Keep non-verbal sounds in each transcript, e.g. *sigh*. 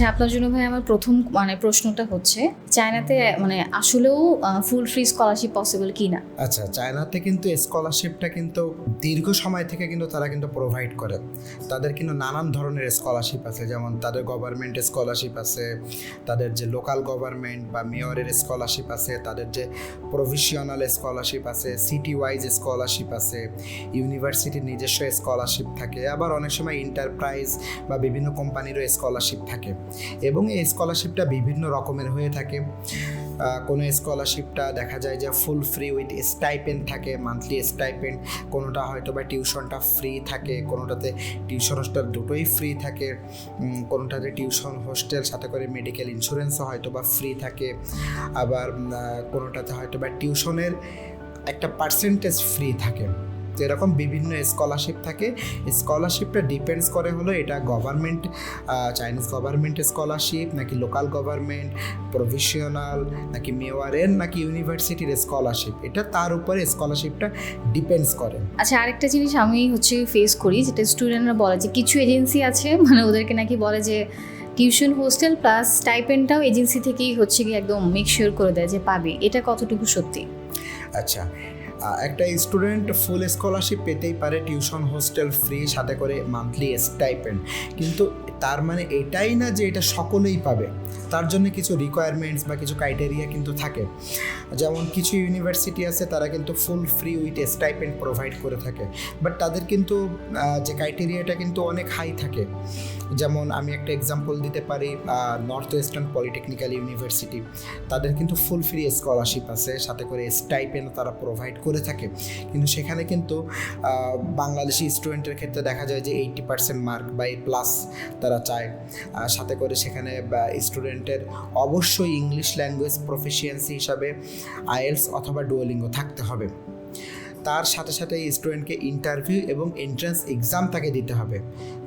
আচ্ছা আপনার জন্য ভাই আমার প্রথম মানে প্রশ্নটা হচ্ছে, চায়নাতে মানে আসলেও ফুল ফ্রি স্কলারশিপ পসিবল কি না আচ্ছা চায়নাতে কিন্তু স্কলারশিপটা কিন্তু দীর্ঘ সময় থেকে কিন্তু তারা কিন্তু প্রোভাইড করে। তাদের কিন্তু নানান ধরনের স্কলারশিপ আছে, যেমন তাদের গভর্নমেন্ট স্কলারশিপ আছে, তাদের যে লোকাল গভর্নমেন্ট বা মেয়রের স্কলারশিপ আছে, তাদের যে প্রভিশনাল স্কলারশিপ আছে সিটি ওয়াইজ স্কলারশিপ আছে ইউনিভার্সিটির নিজস্ব স্কলারশিপ থাকে, আবার অনেক সময় এন্টারপ্রাইজ বা বিভিন্ন কোম্পানিরও স্কলারশিপ থাকে। এবং এই স্কলারশিপটা বিভিন্ন রকমের হয়ে থাকে। কোনো স্কলারশিপটা দেখা যায় যে ফুল ফ্রি উইথ স্টাইপেন্ড থাকে মান্থলি স্টাইপেন্ড কোনোটা হয়তো বা টিউশনটা ফ্রি থাকে, কোনোটাতে টিউশন হোস্টেল দুটোই ফ্রি থাকে কোনোটাতে টিউশন হোস্টেল সাথে করে মেডিকেল ইন্স্যুরেন্সও হয়তো বা ফ্রি থাকে, আবার কোনোটাতে হয়তো বা টিউশনের একটা পার্সেন্টেজ ফ্রি থাকে। তো এরকম বিভিন্ন স্কলারশিপ থাকে স্কলারশিপটা ডিপেন্ডস করে হলো এটা গভর্নমেন্ট চাইনিজ গভর্নমেন্ট স্কলারশিপ নাকি লোকাল গভর্নমেন্ট প্রভিশনাল নাকি মেওয়ারের নাকি ইউনিভার্সিটির স্কলারশিপ এটা তার উপরে স্কলারশিপটা ডিপেন্ডস করে। আচ্ছা আরেকটা জিনিস আমি হচ্ছে ফেস করি যেটা স্টুডেন্টরা বলে যে কিছু এজেন্সি আছে *laughs* মানে ওদেরকে নাকি বলে যে টিউশন হোস্টেল প্লাস স্টাইপেন্ডটাও এজেন্সি থেকেই হচ্ছে কি একদম মেক শিওর করে দেয় যে পাবে। এটা কতটুকু সত্যি? আচ্ছা একটা স্টুডেন্ট ফুল স্কলারশিপ পেতেই পারে টিউশন হোস্টেল ফ্রি সাথে করে মান্থলি স্টাইপেন্ড কিন্তু তার মানে এটাই না যে এটা সকলেই পাবে। তার জন্য কিছু রিকোয়ারমেন্টস বা কিছু ক্রাইটেরিয়া কিন্তু থাকে। যেমন কিছু ইউনিভার্সিটি আছে, তারা কিন্তু full free with stipend provide করে থাকে। বাট তাদের কিন্তু যে ক্রাইটেরিয়াটা কিন্তু অনেক হাই থাকে। যেমন আমি একটা এক্সাম্পল দিতে পারি নর্থ ওয়েস্টার্ন পলিটেকনিক্যাল ইউনিভার্সিটি তাদের কিন্তু ফুল ফ্রি স্কলারশিপ আছে, সাথে করে স্টাইপেন্ড তারা প্রোভাইড করে থাকে। কিন্তু সেখানে কিন্তু বাংলাদেশি স্টুডেন্টের ক্ষেত্রে দেখা যায় যে এইটি পার্সেন্ট মার্ক বা এই প্লাস তারা চায়। সাথে করে সেখানে স্টুডেন্টের অবশ্যই ইংলিশ ল্যাঙ্গুয়েজ প্রফিসিয়েন্সি হিসাবে আইএলস অথবা ডুয়োলিঙ্গো থাকতে হবে। তার সাথে সাথে এই স্টুডেন্টকে ইন্টারভিউ এবং এন্ট্রান্স এক্সাম তাকে দিতে হবে।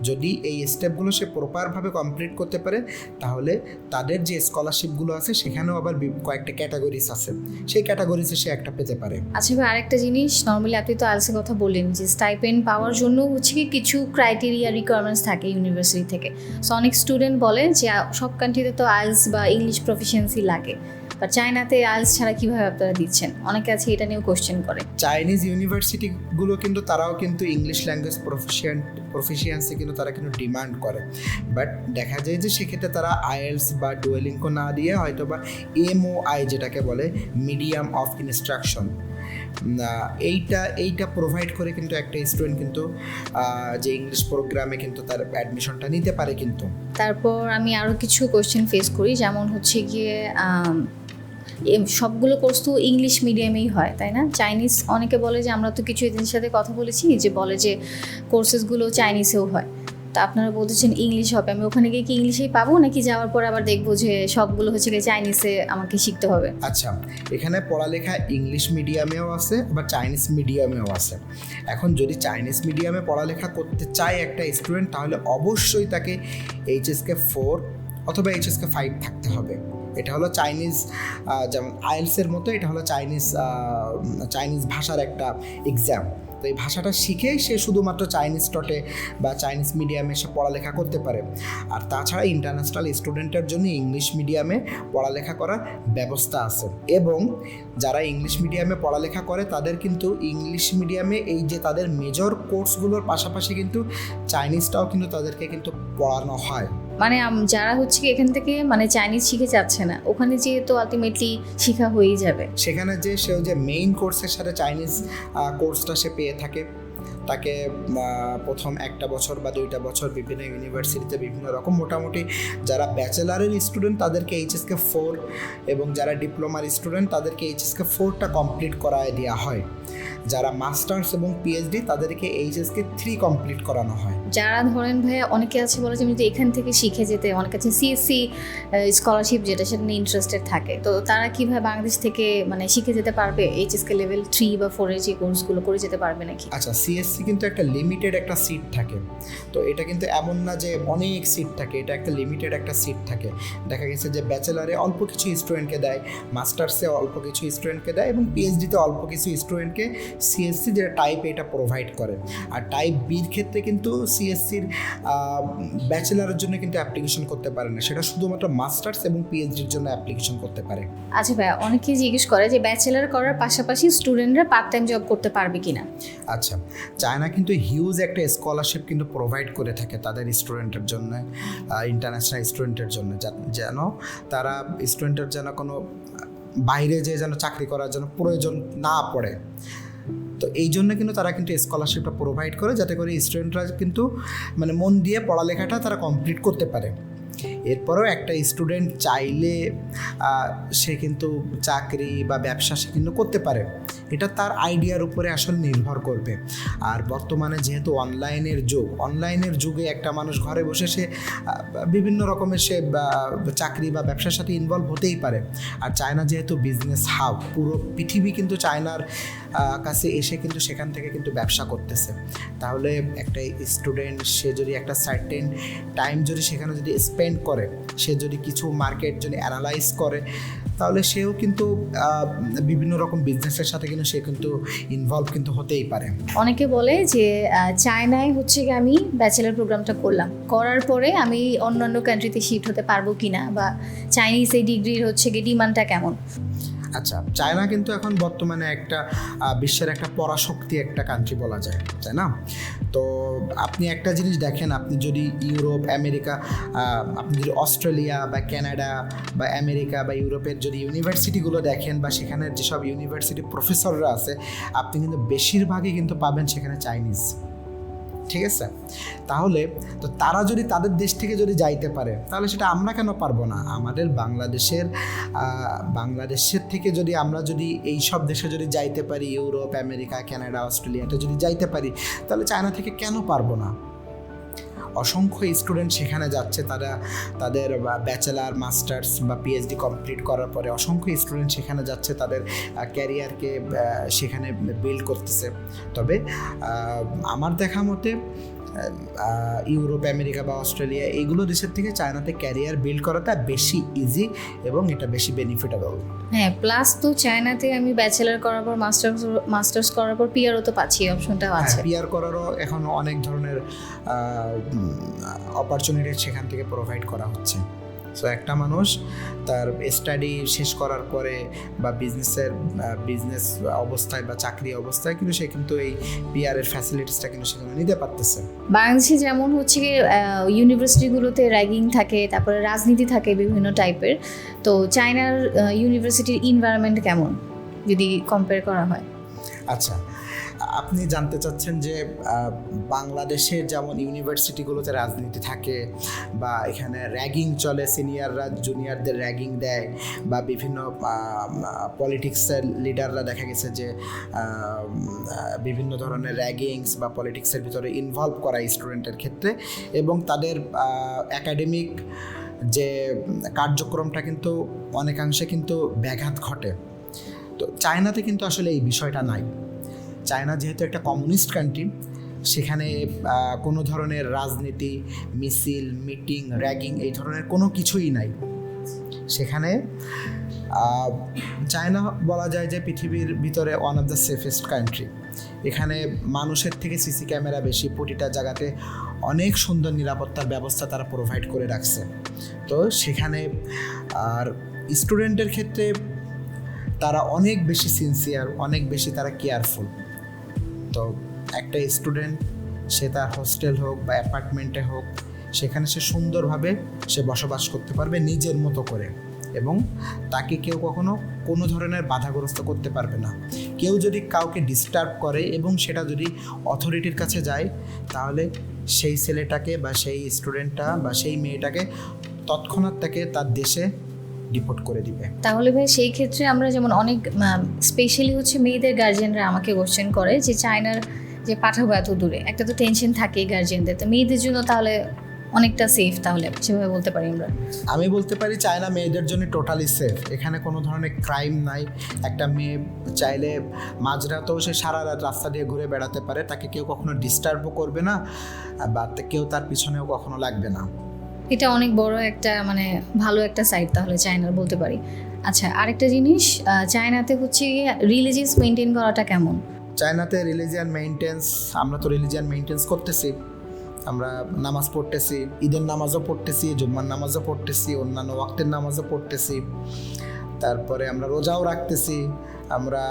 যদি এই স্টেপগুলো সে প্রপারভাবে কমপ্লিট করতে পারে, তাহলে তাদের যে স্কলারশিপগুলো আছে, সেখানেও আবার কয়েকটা ক্যাটাগরিজ আছে। সেই ক্যাটাগরিজে সে একটা পেতে পারে। আচ্ছা ভাই আরেকটা জিনিস নর্মালি আপনি তো আলসের কথা বললেন যে স্টাইপেন্ড পাওয়ার জন্য হচ্ছে কিছু ক্রাইটেরিয়া রিকোয়ারমেন্টস থাকে ইউনিভার্সিটি থেকে। সো অনেক স্টুডেন্ট বলে যে, সব কান্ট্রিতে তো আইলস বা ইংলিশ প্রফিসিয়েন্সি লাগে। বা চায়নাতে আইলস ছাড়া কীভাবে আপনারা দিচ্ছেন? অনেকে আছে এটা নিয়েও কোশ্চেন করে। চাইনিজ ইউনিভার্সিটিগুলো কিন্তু তারাও কিন্তু ইংলিশ ল্যাঙ্গুয়েজ প্রফিসিয়েন্ট প্রফিসিয়েন্সি কিন্তু তারা কিন্তু ডিমান্ড করে। বাট দেখা যায় যে সেক্ষেত্রে তারা আইএলস বা ডুয়েলিঙ্কো না দিয়ে হয়তো বা এমওআই যেটাকে বলে মিডিয়াম অফ ইনস্ট্রাকশন এইটা এইটা প্রোভাইড করে কিন্তু একটা স্টুডেন্ট কিন্তু যে ইংলিশ প্রোগ্রামে কিন্তু তার অ্যাডমিশনটা নিতে পারে কিন্তু। তারপর আমি আরও কিছু কোশ্চেন ফেস করি যেমন হচ্ছে গিয়ে সবগুলো কোর্স তো ইংলিশ মিডিয়ামেই হয়, তাই না? চাইনিজ অনেকে বলে যে আমরা তো কিছু এদের সাথে কথা বলেছি, যে বলে যে কোর্সেসগুলো চাইনিজেও হয়। তা আপনারা বলতেছেন ইংলিশ হবে, আমি ওখানে গিয়ে কি ইংলিশেই পাবো, নাকি যাওয়ার পর আবার দেখব যে সবগুলো হচ্ছে গিয়ে চাইনিজে আমাকে শিখতে হবে? আচ্ছা এখানে পড়ালেখা ইংলিশ মিডিয়ামেও আছে বা চাইনিজ মিডিয়ামেও আছে। এখন যদি চাইনিজ মিডিয়ামে পড়ালেখা করতে চায় একটা স্টুডেন্ট তাহলে অবশ্যই তাকে এইচএসকে ফোর অথবা এইচএসকে ফাইভ থাকতে হবে। এটা হলো চাইনিজ যেমন আইএলসের মতো, এটা হলো চাইনিজ চাইনিজ ভাষার একটা এক্সাম তো এই ভাষাটা শিখেই সে শুধুমাত্র চাইনিজ টটে বা চাইনিজ মিডিয়ামে সে পড়ালেখা করতে পারে। আর তাছাড়া ইন্টারন্যাশনাল স্টুডেন্টের জন্য ইংলিশ মিডিয়ামে পড়ালেখা করার ব্যবস্থা আছে। এবং যারা ইংলিশ মিডিয়ামে পড়ালেখা করে, তাদের কিন্তু ইংলিশ মিডিয়ামে এই যে তাদের মেজর কোর্সগুলোর পাশাপাশি কিন্তু চাইনিজটাও কিন্তু তাদেরকে কিন্তু পড়ানো হয়। মানে যারা হচ্ছে এখান থেকে মানে চাইনিজ শিখে যাচ্ছে না, ওখানে যেয়ে তো আলটিমেটলি শেখা হয়েই যাবে। সেখানে যে সে যে মেইন কোর্সের সাথে চাইনিজ কোর্সটা সে পেয়ে থাকে, তাকে প্রথম একটা বছর বা দুইটা বছর বিভিন্ন ইউনিভার্সিটিতে বিভিন্ন রকম মোটামুটি যারা ব্যাচেলারের স্টুডেন্ট তাদেরকে এইচএসকে ফোর এবং যারা ডিপ্লোমার স্টুডেন্ট তাদেরকে এইচএসকে ফোরটা কমপ্লিট করায় দেওয়া হয়। যারা মাস্টার্স এবং পিএইচডি তাদেরকে এইচএসকে থ্রি কমপ্লিট করানো হয়। যারা ধরেন ভাই অনেকে আছে বলে যে আমি যদি এখান থেকে শিখে যেতে অনেক আছে সিএসসি স্কলারশিপ যেটা সেটা নিয়ে ইন্টারেস্টেড থাকে। তো তারা কীভাবে বাংলাদেশ থেকে মানে শিখে যেতে পারবে? এইচএসকে লেভেল থ্রি বা ফোরের যে কোর্সগুলো করে যেতে পারবে নাকি? আচ্ছা সিএসসি কিন্তু একটা লিমিটেড একটা সিট থাকে। তো এটা কিন্তু এমন না যে অনেক সিট থাকে এটা একটা লিমিটেড একটা সিট থাকে। দেখা গেছে যে ব্যাচেলারে অল্প কিছু স্টুডেন্টকে দেয় মাস্টার্সে অল্প কিছু স্টুডেন্টকে দেয় এবং পিএইচডিতে অল্প কিছু স্টুডেন্টকে সিএসসি যেটা টাইপ এটা প্রোভাইড করে। আর টাইপ বির ক্ষেত্রে কিন্তু সিএসসির ব্যাচেলারের জন্য কিন্তু অ্যাপ্লিকেশন করতে পারে না। সেটা শুধুমাত্র মাস্টার্স এবং পিএইচডির জন্য অ্যাপ্লিকেশন করতে পারে। আচ্ছা ভাইয়া অনেকেই জিজ্ঞেস করে যে ব্যাচেলার করার পাশাপাশি স্টুডেন্টরা পার্ট টাইম জব করতে পারবে কিনা? আচ্ছা চায়না কিন্তু হিউজ একটা স্কলারশিপ কিন্তু প্রোভাইড করে থাকে তাদের স্টুডেন্টের জন্য ইন্টারন্যাশনাল স্টুডেন্টের জন্য। যেন তারা স্টুডেন্টের যেন কোনো বাইরে যে যেন চাকরি করার জন্য প্রয়োজন না পড়ে। তো এই জন্য কিন্তু তারা কিন্তু স্কলারশিপটা প্রোভাইড করে, যাতে করে স্টুডেন্টরা কিন্তু মানে মন দিয়ে পড়ালেখাটা তারা কমপ্লিট করতে পারে। এরপরেও একটা স্টুডেন্ট চাইলে সে কিন্তু চাকরি বা ব্যবসা সে কিন্তু করতে পারে। এটা তার আইডিয়ার উপরে আসলে নির্ভর করবে। আর বর্তমানে যেহেতু অনলাইনের যুগ, অনলাইনের যুগে একটা মানুষ ঘরে বসে সে বিভিন্ন রকমের সে চাকরি বা ব্যবসার সাথে ইনভলভ হতেই পারে। আর চায়না যেহেতু বিজনেস হাব পুরো পৃথিবী কিন্তু চায়নার কাছে এসে কিন্তু সেখান থেকে কিন্তু ব্যবসা করতেছে। তাহলে একটা স্টুডেন্ট সে যদি একটা সার্টেন টাইম যদি সেখানে যদি স্পেন্ড করে, সে যদি কিছু মার্কেট যদি অ্যানালাইজ করে তাহলে সেও কিন্তু বিভিন্ন রকম বিজনেসের সাথে কিন্তু সে কিন্তু ইনভলভ কিন্তু হতেই পারে। অনেকে বলে যে চায়নায় হচ্ছে গিয়ে আমি ব্যাচেলার প্রোগ্রামটা করলাম। করার পরে আমি অন্যান্য কান্ট্রিতে শিফট হতে পারব কিনা বা চাইনিজ এই ডিগ্রির হচ্ছে গিয়ে ডিমান্ডটা কেমন? আচ্ছা চায়না কিন্তু এখন বর্তমানে একটা বিশ্বের একটা পরাশক্তি একটা কান্ট্রি বলা যায়, তাই না? তো আপনি একটা জিনিস দেখেন, আপনি যদি ইউরোপ, আমেরিকা আপনি যদি অস্ট্রেলিয়া বা কানাডা বা আমেরিকা বা ইউরোপের যদি ইউনিভার্সিটিগুলো দেখেন বা সেখানে যেসব ইউনিভার্সিটি প্রফেসররা আছে, আপনি কিন্তু বেশিরভাগই কিন্তু পাবেন সেখানে চাইনিজ ঠিক আছে? তাহলে তো তারা যদি তাদের দেশ থেকে যদি যাইতে পারে, তাহলে সেটা আমরা কেন পারব না? আমাদের বাংলাদেশের বাংলাদেশের থেকে যদি আমরা যদি এই সব দেশে যদি যাইতে পারি, ইউরোপ, আমেরিকা, কানাডা, অস্ট্রেলিয়াতে যদি যাইতে পারি, তাহলে চায়না থেকে কেন পারব না? অসংখ্য স্টুডেন্ট সেখানে যাচ্ছে, তারা তাদের ব্যাচেলার মাস্টার্স বা পিএইচডি কমপ্লিট করার পরে অসংখ্য স্টুডেন্ট সেখানে যাচ্ছে, তাদের ক্যারিয়ারকে সেখানে বিল্ড করতেছে। তবে আমার দেখা মতে ইউরোপ আমেরিকা বা অস্ট্রেলিয়া এইগুলো দেশের থেকে চায়নাতে ক্যারিয়ার বিল্ড করাটা বেশি ইজি এবং এটা বেশি বেনিফিটেবল হ্যাঁ প্লাস তো চায়নাতে আমি ব্যাচেলার করার পর মাস্টার্স মাস্টার্স করার পর পিআরও তো পাচ্ছি অপশনটাও আছে। পিআর করারও এখন অনেক ধরনের অপরচুনিটি সেখান থেকে প্রোভাইড করা হচ্ছে। সো একটা মানুষ তার স্টাডি শেষ করার পরে বা বিজনেসের বিজনেস অবস্থায় বা চাকরি অবস্থায় কিন্তু সে কিন্তু এই পিআর এর ফ্যাসিলিটিসটা কিন্তু সেখানে নিতে পারতেছে। বাংলাদেশে যেমন হচ্ছে ইউনিভার্সিটিগুলোতে র্যাগিং থাকে, তারপরে রাজনীতি থাকে বিভিন্ন টাইপের তো চায়নার ইউনিভার্সিটির ইনভায়রনমেন্ট কেমন? যদি কম্পেয়ার করা হয়। আচ্ছা আপনি জানতে চাচ্ছেন যে আহ, বাংলাদেশের যেমন ইউনিভার্সিটিগুলোতে রাজনীতি থাকে বা এখানে র্যাগিং চলে সিনিয়ররা জুনিয়রদের র্যাগিং দেয় বা বিভিন্ন পলিটিক্সের লিডাররা দেখা গেছে যে বিভিন্ন ধরনের র্যাগিংস বা পলিটিক্সের ভিতরে ইনভলভ করা স্টুডেন্টের ক্ষেত্রে এবং তাদের একাডেমিক যে কার্যক্রমটা কিন্তু অনেকাংশে কিন্তু ব্যাঘাত ঘটে। তো চায়নাতে কিন্তু আসলে এই বিষয়টা নাই। চায়না যেহেতু একটা কমিউনিস্ট কান্ট্রি সেখানে কোনো ধরনের রাজনীতি, মিছিল, মিটিং, র্যাগিং এই ধরনের কোনো কিছুই নাই। সেখানে চায়না বলা যায় যে পৃথিবীর ভিতরে one of the safest country এখানে মানুষের থেকে সিসি ক্যামেরা বেশি, প্রতিটা জায়গাতে অনেক সুন্দর নিরাপত্তার ব্যবস্থা তারা প্রোভাইড করে রাখছে। তো সেখানে, আর স্টুডেন্টের ক্ষেত্রে তারা অনেক বেশি সিনসিয়ার অনেক বেশি তারা কেয়ারফুল তো একটা স্টুডেন্ট সে তার হোস্টেল হোক বা অ্যাপার্টমেন্টে হোক, সেখানে সে সুন্দরভাবে সে বসবাস করতে পারবে নিজের মতো করে এবং তাকে কেউ কখনো কোনো ধরনের বাধাগ্রস্ত করতে পারবে না। কেউ যদি কাউকে ডিস্টার্ব করে এবং সেটা যদি অথরিটির কাছে যায়, তাহলে সেই ছেলেটাকে বা সেই স্টুডেন্টটা বা সেই মেয়েটাকে তৎক্ষণাৎ তাকে তার দেশে ডিপোর্ট করে দিবে। তাহলে ভাই সেই ক্ষেত্রে আমরা যেমন অনেক স্পেশালি হচ্ছে মেয়েদের গার্জিয়ানরা আমাকে কোশ্চেন করে যে চায়নার যে পাঠাবো এত দূরে একটা তো টেনশন থাকে গার্জিয়ানদের তো মেয়েদের জন্য তাহলে অনেকটা সেফ তাহলে সেভাবে বলতে পারি আমরা? আমি বলতে পারি চায়না মেয়েদের জন্য টোটালি সেফ এখানে কোনো ধরনের ক্রাইম নাই। একটা মেয়ে চাইলে মাঝরাতেও সে সারা রাত রাস্তা দিয়ে ঘুরে বেড়াতে পারে। তাকে কেউ কখনো ডিস্টার্বও করবে না বা কেউ তার পিছনেও কখনো লাগবে না। এটা অনেক বড় একটা মানে ভালো একটা সাইড তাহলে চায়নার বলতে পারি। আচ্ছা আরেকটা জিনিস চায়নাতে হচ্ছে রিলিজিয়াস মেনটেন করাটা কেমন? চায়নাতে রিলিজিয়ান মেনটেন্স আমরা তো রিলিজিয়ান মেনটেন্স করতেছি। আমরা নামাজ পড়তেছি, ঈদের নামাজও পড়তেছি, জুম্মার নামাজও পড়তেছি, অন্যান্য ওয়াক্তের নামাজও পড়তেছি। তারপরে আমরা রোজাও রাখতেছি। আমরা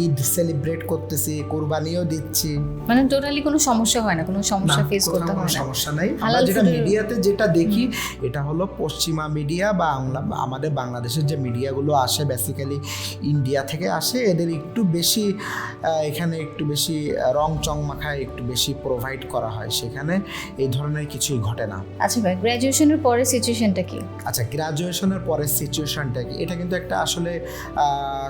ঈদ সেলিব্রেট করতেছি কোরবানিও দিচ্ছি। মানে টোটালি কোনো সমস্যা হয় না কোনো সমস্যা ফেস করতে হয় না। সমস্যা নাই। আমরা যেটা মিডিয়াতে যেটা দেখি এটা হলো পশ্চিমা মিডিয়া বা আমাদের বাংলাদেশের যে মিডিয়াগুলো আসে বেসিক্যালি ইন্ডিয়া থেকে আসে এদের একটু বেশি এখানে একটু বেশি রং চং মাখায় একটু বেশি প্রোভাইড করা হয়। সেখানে এই ধরনের কিছুই ঘটে না। আচ্ছা ভাই গ্র্যাজুয়েশনের পরে সিচুয়েশনটা কি? আচ্ছা গ্রাজুয়েশনের পরের সিচুয়েশনটা কি? এটা কিন্তু একটা আসলে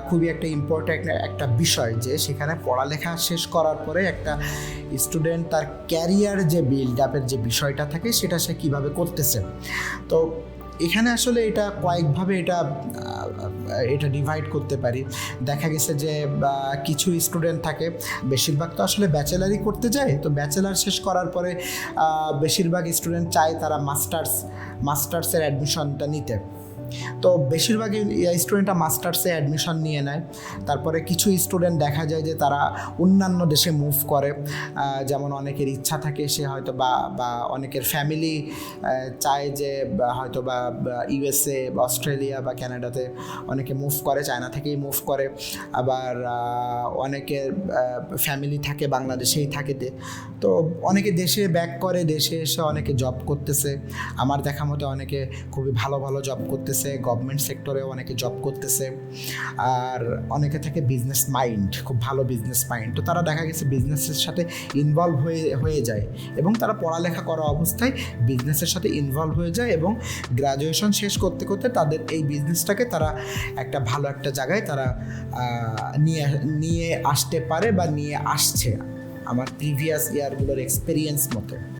খুবই একটা ইম্পর্ট্যান্ট একটা বিষয় যে সেখানে পড়ালেখা শেষ করার পরে একটা স্টুডেন্ট তার ক্যারিয়ার যে বিল্ড আপের যে বিষয়টা থাকে সেটা সে কীভাবে করতেছে। তো এখানে আসলে এটা কয়েকভাবে এটা এটা ডিভাইড করতে পারি। দেখা গেছে যে কিছু স্টুডেন্ট থাকে, বেশিরভাগ তো আসলে ব্যাচেলারই করতে যায়। তো ব্যাচেলার শেষ করার পরে বেশিরভাগ স্টুডেন্ট চায় তারা মাস্টার্স মাস্টার্সের অ্যাডমিশনটা নিতে। তো বেশিরভাগই স্টুডেন্টরা মাস্টার্সে অ্যাডমিশন নিয়ে নেয়। তারপরে কিছু স্টুডেন্ট দেখা যায় যে তারা অন্যান্য দেশে মুভ করে। যেমন অনেকের ইচ্ছা থাকে সে হয়তো বা বা অনেকের ফ্যামিলি চায় যে হয়তো বা ইউএসএ বা অস্ট্রেলিয়া বা কানাডাতে অনেকে মুভ করে চায়না থেকেই মুভ করে। আবার অনেকের ফ্যামিলি থাকে, বাংলাদেশেই থাকেতে তো। অনেকে দেশে ব্যাক করে, দেশে এসে অনেকে জব করতেছে। আমার দেখা মতো অনেকে খুবই ভালো ভালো জব করতেছে। গভর্নমেন্ট সেক্টরেও অনেকে জব করতেছে, আর অনেকে থাকে বিজনেস মাইন্ড খুব ভালো বিজনেস মাইন্ড তো তারা দেখা গেছে বিজনেসের সাথে ইনভলভ হয়ে হয়ে যায় এবং তারা পড়ালেখা করা অবস্থায় বিজনেসের সাথে ইনভলভ হয়ে যায় এবং গ্রাজুয়েশন শেষ করতে করতে তাদের এই বিজনেসটাকে তারা একটা ভালো একটা জায়গায় তারা নিয়ে নিয়ে আসতে পারে বা নিয়ে আসছে আমার প্রিভিয়াস ইয়ারগুলোর এক্সপিরিয়েন্স মতে।